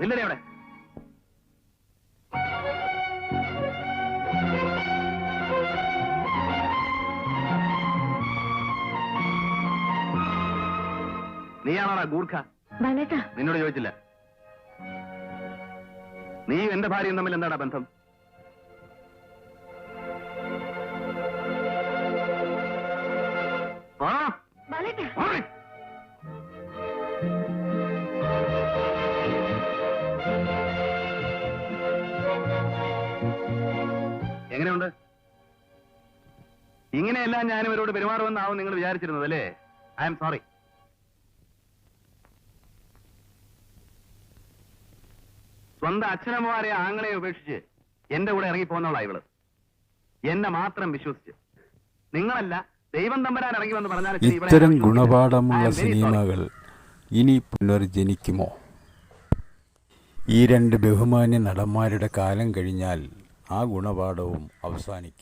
നില്ലടേ അവിടെ. നീയാണോടാ ഗൂർഖ? ബാലേട്ടാ. നിന്നോട് ചോദിച്ചില്ല. നീ എന്റെ ഭാര്യയും തമ്മിൽ എന്താടാ ബന്ധം? ആ, ബാലേട്ടാ. എങ്ങനെയുണ്ട്? ഇങ്ങനെയെല്ലാം ഞാൻ ഇവരോട് പെരുമാറുമെന്നാവും നിങ്ങൾ വിചാരിച്ചിരുന്നത് അല്ലേ? ഐ എം സോറി സ്വന്തം അച്ഛനമ്മമാരെ ആങ്ങളെ ഉപേക്ഷിച്ച് എന്റെ കൂടെ ഇറങ്ങി പോകുന്നവളാ ഇവൾ. എന്നെ മാത്രം വിശ്വസിച്ച്. നിങ്ങളല്ല ദൈവം തമ്പരാൻ ഇറങ്ങി വന്ന് പറഞ്ഞാൽ ഇത്തരം ഗുണപാഠമുള്ള. സിനിമകൾ ഇനി പുനർജനിക്കുമോ? ഈ രണ്ട് ബഹുമാന്യ നടന്മാരുടെ കാലം കഴിഞ്ഞാൽ ആ ഗുണപാഠവും അവസാനിക്കും.